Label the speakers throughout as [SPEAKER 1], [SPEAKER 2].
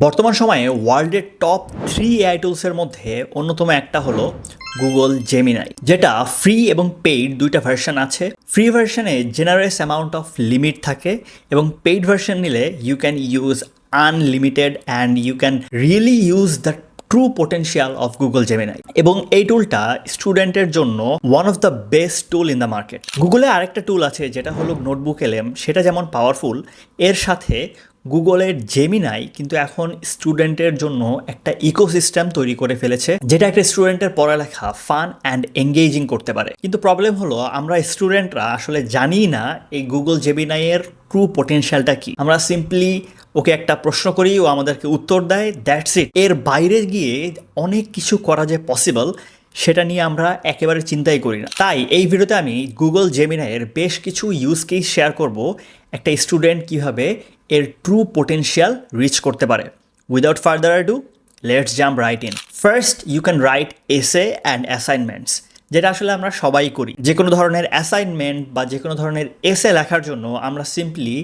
[SPEAKER 1] বর্তমান সময়ে ওয়ার্ল্ডের টপ থ্রি এআই টুলসের মধ্যে অন্যতম একটা হলো গুগল জেমিনাই যেটা ফ্রি এবং পেইড দুইটা ভার্সন আছে। ফ্রি ভার্সনে জেনারেস অ্যামাউন্ট অফ লিমিট থাকে এবং পেইড ভার্সন নিলে you can use unlimited and you can really use the true potential of Google Gemini এবং এই টুলটা স্টুডেন্টের জন্য one of the best tool in the market গুগলে আরেকটা টুল আছে, যেটা হলো নোটবুক এলএম সেটা যেমন পাওয়ারফুল এর সাথে গুগলের জেমিনাই কিন্তু এখন স্টুডেন্টের জন্য একটা ইকোসিস্টেম তৈরি করে ফেলেছে, যেটা একটা স্টুডেন্টের পড়ালেখা, ফান অ্যান্ড এঙ্গেজিং করতে পারে। কিন্তু প্রবলেম হলো, আমরা স্টুডেন্টরা আসলে জানি না এই গুগল জেমিনাইয়ের ট্রু পোটেনশিয়ালটা কি। আমরা সিম্পলি ওকে একটা প্রশ্ন করি, ও আমাদেরকে উত্তর দেয় দ্যাটস ইট এর বাইরে গিয়ে অনেক কিছু করা যে পসিবল সেটা নিয়ে আমরা একেবারে চিন্তাই করি না। তাই এই ভিডিওতে আমি গুগল জেমিনাইয়ের বেশ কিছু ইউজ কেস শেয়ার করব, একটা স্টুডেন্ট কীভাবে এর ট্রু পোটেনশিয়াল রিচ করতে পারে। Without further do let's jump right in first you can write essay and assignments যেটা আসলে আমরা সবাই করি। যে কোনো ধরনের অ্যাসাইনমেন্ট বা যে কোনো ধরনের এসে লেখার জন্য আমরা সিম্পলি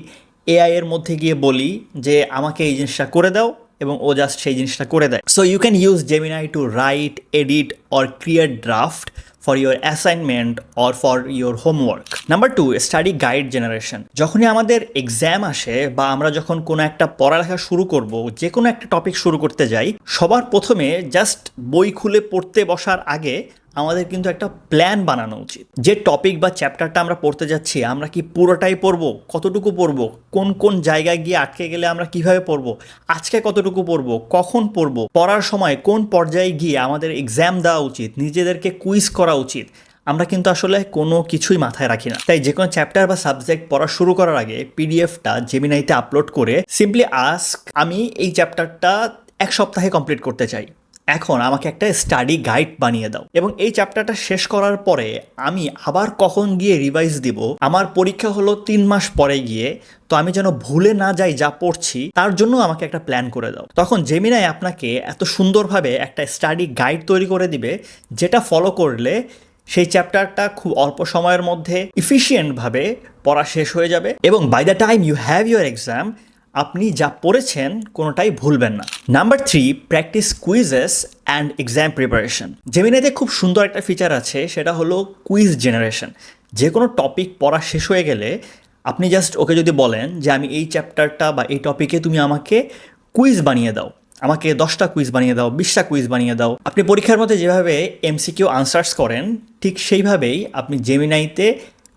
[SPEAKER 1] এআই এর মধ্যে গিয়ে বলি যে, আমাকে এই জিনিসটা করে দাও এবং ও জাস্ট সেই জিনিসটা করে দেয়। So you can use Gemini to write edit or create draft for your assignment or for your homework number two study guide generation যখনই আমাদের এক্সাম আসে বা আমরা যখন কোনো একটা পড়ালেখা শুরু করব, যে কোনো একটা টপিক শুরু করতে যাই, সবার প্রথমে জাস্ট বই খুলে পড়তে বসার আগে আমাদের কিন্তু একটা প্ল্যান বানানো উচিত। যে টপিক বা চ্যাপ্টারটা আমরা পড়তে যাচ্ছি, আমরা কি পুরোটাই পড়ব? কতটুকু পড়ব? কোন কোন জায়গায় গিয়ে আটকে গেলে আমরা কীভাবে পড়ব? আজকে কতটুকু পড়ব? কখন পড়ব? পড়ার সময় কোন পর্যায়ে গিয়ে আমাদের এক্সাম দেওয়া উচিত? নিজেদেরকে কুইজ করা উচিত। আমরা কিন্তু আসলে কোনো কিছুই মাথায় রাখি না। তাই যে কোনো চ্যাপ্টার বা সাবজেক্ট পড়া শুরু করার আগে পিডিএফটা জেমিনাইতে আপলোড করে সিম্পলি আস্ক আমি এই চ্যাপ্টারটা এক সপ্তাহে কমপ্লিট করতে চাই। এখন আমাকে একটা স্টাডি গাইড বানিয়ে দাও। এবং এই চ্যাপ্টারটা শেষ করার পরে আমি আবার কখন গিয়ে রিভাইজ দিব, আমার পরীক্ষা হলো তিন মাস পরে গিয়ে, তো আমি যেন ভুলে না যাই যা পড়ছি, তার জন্য আমাকে একটা প্ল্যান করে দাও। তখন জেমিনাই আপনাকে এত সুন্দরভাবে একটা স্টাডি গাইড তৈরি করে দিবে, যেটা ফলো করলে সেই চ্যাপ্টারটা খুব অল্প সময়ের মধ্যে ইফিসিয়েন্টভাবে পড়া শেষ হয়ে যাবে এবং by the time you have your exam আপনি যা পড়েছেন কোনোটাই ভুলবেন না। Number three practice quizzes and exam preparation জেমিনাইতে খুব সুন্দর একটা ফিচার আছে, সেটা হলো কুইজ জেনারেশন যে কোনো টপিক পড়া শেষ হয়ে গেলে আপনি জাস্ট ওকে যদি বলেন যে, আমি এই চ্যাপ্টারটা বা এই টপিকে তুমি আমাকে কুইজ বানিয়ে দাও। আমাকে দশটা কুইজ বানিয়ে দাও, বিশটা কুইজ বানিয়ে দাও। আপনি পরীক্ষার মধ্যে যেভাবে এমসিকিউ আনসার্স করেন, ঠিক সেইভাবেই আপনি জেমিনাইতে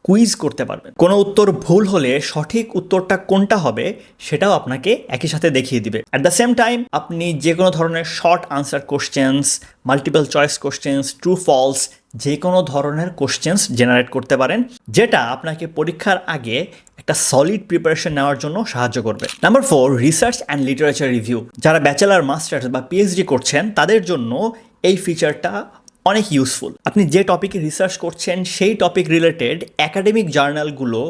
[SPEAKER 1] কুইজ করতে পারবেন। কোনো উত্তর ভুল হলে সঠিক উত্তরটা কোনটা হবে সেটাও আপনাকে একই সাথে দেখিয়ে দিবে। অ্যাট দ্য সেম টাইম আপনি যে কোনো ধরনের short answer questions multiple choice questions true false যে কোনো ধরনের কোশ্চেন্স জেনারেট করতে পারেন, যেটা আপনাকে পরীক্ষার আগে একটা সলিড প্রিপারেশন নেওয়ার জন্য সাহায্য করবে। Number four research and literature review যারা ব্যাচেলার মাস্টার্স বা পিএইচডি করছেন, তাদের জন্য এই ফিচারটা অনেক ইউজফুল আপনি যে টপিকে রিসার্চ করছেন, সেই টপিক রিলেটেড একাডেমিক জার্নালগুলো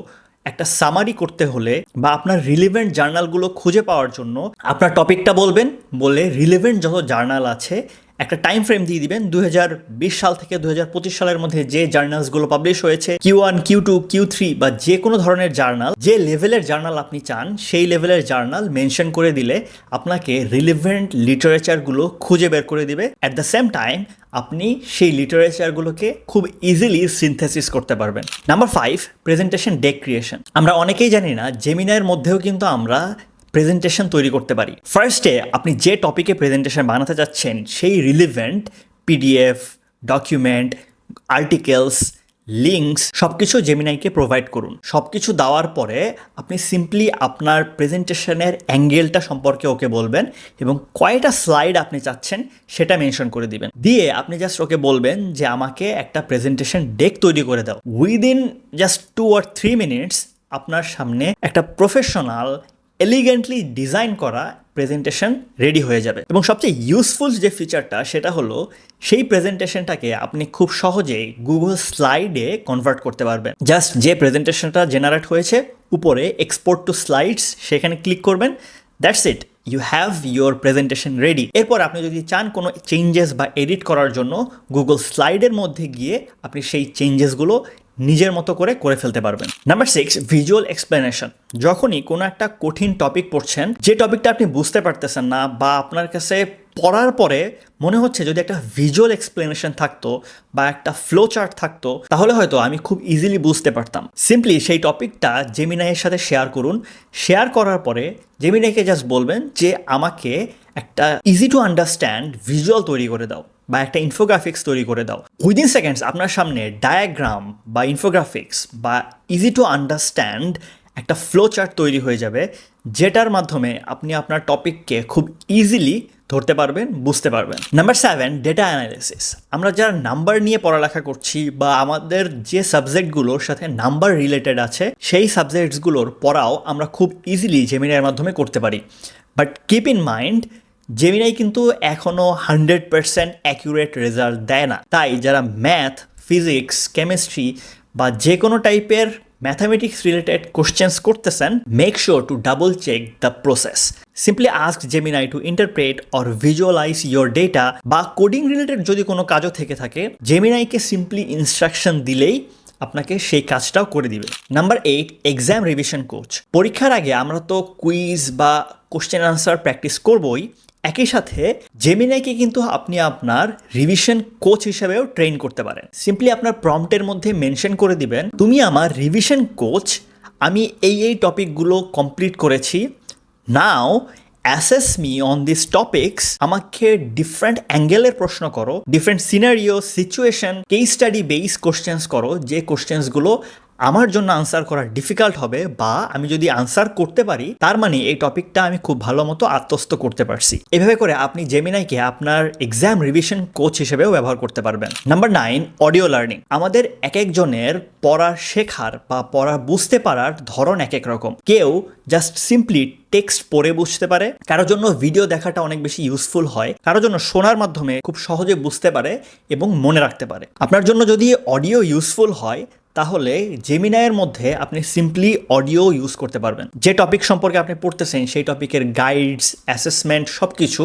[SPEAKER 1] একটা সামারি করতে হলে বা আপনার রিলেভেন্ট জার্নালগুলো খুঁজে পাওয়ার জন্য আপনার টপিকটা বলবেন, বলে রিলেভেন্ট যত জার্নাল আছে, একটা টাইম ফ্রেম দিয়ে দিবেন। দুই হাজার বিশ সাল থেকে দু হাজার পঁচিশ সালের মধ্যে যে জার্নালসগুলো পাবলিশ হয়েছে Q one Q two Q three বা যে কোনো ধরনের জার্নাল যে লেভেলের জার্নাল আপনি চান, সেই লেভেলের জার্নাল মেনশন করে দিলে আপনাকে রিলেভেন্ট লিটারেচারগুলো খুঁজে বের করে দিবে। অ্যাট দ্য সেম টাইম আপনি সেই লিটারেচারগুলোকে খুব ইজিলি সিনথেসিস করতে পারবেন। Number five presentation deck creation আমরা অনেকেই জানি না জেমিনায়ের মধ্যেও কিন্তু আমরা প্রেজেন্টেশন তৈরি করতে পারি। ফার্স্টে আপনি যে টপিকে প্রেজেন্টেশন বানাতে চাচ্ছেন সেই relevant PDF document articles links সব কিছু জেমিনাইকে প্রোভাইড করুন। সব কিছু দেওয়ার পরে আপনি সিম্পলি আপনার প্রেজেন্টেশনের অ্যাঙ্গেলটা সম্পর্কে ওকে বলবেন এবং কয়টা স্লাইড আপনি চাচ্ছেন সেটা মেনশন করে দিবেন। দিয়ে আপনি জাস্ট ওকে বলবেন যে আমাকে একটা প্রেজেন্টেশন ডেক তৈরি করে দাও। Within just two or three minutes আপনার সামনে একটা প্রফেশনাল এলিগেন্টলি ডিজাইন করা প্রেজেন্টেশন রেডি হয়ে যাবে। এবং সবচেয়ে ইউজফুল যে ফিচারটা সেটা হলো সেই প্রেজেন্টেশনটাকে আপনি খুব সহজেই গুগল স্লাইডে কনভার্ট করতে পারবেন। জাস্ট যে প্রেজেন্টেশনটা জেনারেট হয়েছে, উপরে এক্সপোর্ট টু স্লাইডস সেখানে ক্লিক করবেন। That's it you have your presentation ready এরপর আপনি যদি চান কোনো চেঞ্জেস বা এডিট করার জন্য গুগল স্লাইডের মধ্যে গিয়ে আপনি সেই চেঞ্জেসগুলো নিজের মতো করে করে ফেলতে পারবেন। নাম্বার সিক্স ভিজুয়াল এক্সপ্লেনেশন যখনই কোনো একটা কঠিন টপিক পড়ছেন, যে টপিকটা আপনি বুঝতে পারতেছেন না বা আপনার কাছে পড়ার পরে মনে হচ্ছে যদি একটা ভিজুয়াল এক্সপ্লেনেশন থাকতো বা একটা ফ্লো চার্ট থাকতো, তাহলে হয়তো আমি খুব ইজিলি বুঝতে পারতাম। সিম্পলি সেই টপিকটা জেমিনাইয়ের সাথে শেয়ার করুন। শেয়ার করার পরে জেমিনাইকে জাস্ট বলবেন যে, আমাকে একটা ইজি টু আন্ডারস্ট্যান্ড ভিজুয়াল তৈরি করে দাও বা একটা ইনফোগ্রাফিক্স তৈরি করে দাও। উইদিন সেকেন্ডস আপনার সামনে ডায়াগ্রাম বা ইনফোগ্রাফিক্স বা ইজি টু আন্ডারস্ট্যান্ড একটা ফ্লো চার্ট তৈরি হয়ে যাবে, যেটার মাধ্যমে আপনি আপনার টপিককে খুব ইজিলি ধরতে পারবেন, বুঝতে পারবেন। নাম্বার সেভেন ডেটা অ্যানালিসিস আমরা যারা নাম্বার নিয়ে পড়ালেখা করছি বা আমাদের যে সাবজেক্টগুলোর সাথে নাম্বার রিলেটেড আছে, সেই সাবজেক্টসগুলোর পড়াও আমরা খুব ইজিলি জেমিনাইয়ের মাধ্যমে করতে পারি। But keep in mind Gemini কিন্তু এখনও হান্ড্রেড পার্সেন্ট অ্যাকিউরেট রেজাল্ট দেয় না। তাই যারা ম্যাথ ফিজিক্স কেমিস্ট্রি বা যে কোনো টাইপের ম্যাথামেটিক্স রিলেটেড কোশ্চেন্স করতেছেন make sure to double check the process simply ask Gemini to interpret or visualise your data বা কোডিং রিলেটেড যদি কোনো কাজও থেকে থাকে জেমিনাইকে সিম্পলি ইনস্ট্রাকশন দিলেই আপনাকে সেই কাজটাও করে দিবে। Number eight exam revision coach পরীক্ষার আগে আমরা তো কুইজ বা কোশ্চেন আনসার প্র্যাকটিস করবই একই সাথে জেমিনাইকে কিন্তু আপনি আপনার রিভিশন কোচ হিসেবেও ট্রেন করতে পারেন। সিম্পলি আপনার প্রম্পটের মধ্যে মেনশন করে দিবেন, তুমি আমার রিভিশন কোচ আমি এই এই টপিকগুলো কমপ্লিট করেছি। Now assess me on this topics আমাকে ডিফারেন্ট অ্যাঙ্গেলের প্রশ্ন করো different scenario situation case study base questions করো, যে কোশ্চেন্সগুলো আমার জন্য আনসার করা ডিফিকাল্ট হবে বা আমি যদি আনসার করতে পারি, তার মানে এই টপিকটা আমি খুব ভালো মতো আত্মস্থ করতে পারছি। এভাবে করে আপনি জেমিনাইকে আপনার এক্সাম রিভিশন কোচ হিসেবেও ব্যবহার করতে পারবেন। নাম্বার নাইন অডিও লার্নিং আমাদের এক একজনের পড়া শেখার বা পড়া বুঝতে পারার ধরন এক এক রকম। কেউ জাস্ট সিম্পলি টেক্সট পড়ে বুঝতে পারে কারও জন্য ভিডিও দেখাটা অনেক বেশি ইউজফুল হয় কারও জন্য শোনার মাধ্যমে খুব সহজে বুঝতে পারে এবং মনে রাখতে পারে। আপনার জন্য যদি অডিও ইউজফুল হয় তাহলে জেমিনায়ের মধ্যে আপনি সিম্পলি অডিও ইউজ করতে পারবেন। যে টপিক সম্পর্কে আপনি পড়তেছেন, সেই টপিকের গাইডস অ্যাসেসমেন্ট সব কিছু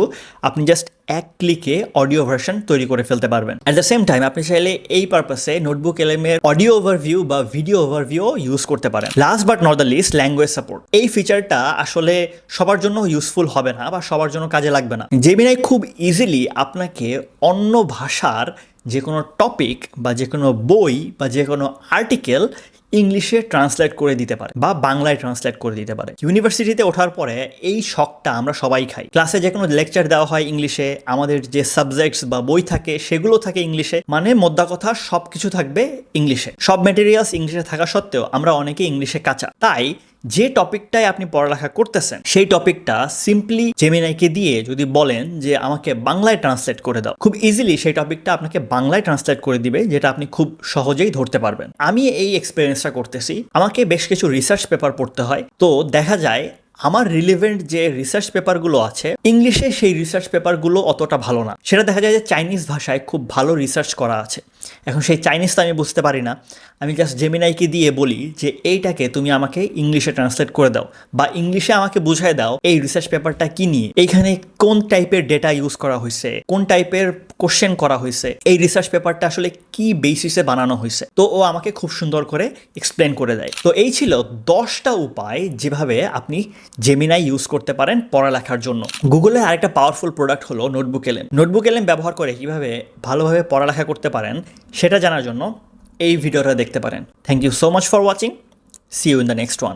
[SPEAKER 1] আপনি জাস্ট এক ক্লিকে অডিও ভার্সন তৈরি করে ফেলতে পারবেন। অ্যাট দ্য সেম টাইম আপনি চাইলে এই পারপাসে নোটবুক এলএমের অডিও ওভারভিউ বা ভিডিও ওভারভিউ ইউজ করতে পারেন। Last but not the least language support এই ফিচারটা আসলে সবার জন্য ইউজফুল হবে না বা সবার জন্য কাজে লাগবে না। জেমিনাই খুব ইজিলি আপনাকে অন্য ভাষার যে কোনো টপিক বা যে কোনো বই বা যে কোনো আর্টিকেল ইংলিশে ট্রান্সলেট করে দিতে পারে বা বাংলায় ট্রান্সলেট করে দিতে পারে। ইউনিভার্সিটিতে ওঠার পরে এই শখটা আমরা সবাই খাই। ক্লাসে যে কোনো লেকচার দেওয়া হয় ইংলিশে, আমাদের যে সাবজেক্টস বা বই থাকে সেগুলো থাকে ইংলিশে মানে মোদ্দা কথা সব কিছু থাকবে ইংলিশে। সব মেটেরিয়ালস ইংলিশে থাকা সত্ত্বেও আমরা অনেকে ইংলিশে কাঁচা। তাই যে টপিকটাই আপনি পড়ালেখা করতেছেন, সেই টপিকটা সিম্পলি জেমিনাইকে দিয়ে যদি বলেন যে আমাকে বাংলায় ট্রান্সলেট করে দাও, খুব ইজিলি সেই টপিকটা আপনাকে বাংলায় ট্রান্সলেট করে দিবে, যেটা আপনি খুব সহজেই ধরতে পারবেন। আমি এই এক্সপিরিয়েন্সটা করতেছি, আমাকে বেশ কিছু রিসার্চ পেপার পড়তে হয়। তো দেখা যায় আমার রিলেভেন্ট যে রিসার্চ পেপারগুলো আছে ইংলিশে সেই রিসার্চ পেপারগুলো অতটা ভালো না। সেটা দেখা যায় যে চাইনিজ ভাষায় খুব ভালো রিসার্চ করা আছে। এখন সেই চাইনিজ তো আমি বুঝতে পারি না। আমি জাস্ট জেমিনাইকে দিয়ে বলি যে, এইটাকে তুমি আমাকে ইংলিশে ট্রান্সলেট করে দাও বা ইংলিশে আমাকে বুঝায় দাও এই রিসার্চ পেপারটা কি নিয়ে? এইখানে কোন টাইপের ডেটা ইউজ করা হয়েছে? কোন টাইপের কোশ্চেন করা হয়েছে। এই রিসার্চ পেপারটা আসলে কি বেসিসে বানানো হয়েছে? তো ও আমাকে খুব সুন্দর করে এক্সপ্লেন করে দেয়। তো এই ছিল দশটা উপায় যেভাবে আপনি জেমিনাই ইউজ করতে পারেন পড়ালেখার জন্য। গুগলের আরেকটা পাওয়ারফুল প্রোডাক্ট হলো নোটবুক এলেম। নোটবুক এলেম ব্যবহার করে কীভাবে ভালোভাবে পড়ালেখা করতে পারেন, সেটা জানার জন্য এই ভিডিওটা দেখতে পারেন। Thank you so much for watching see you in the next one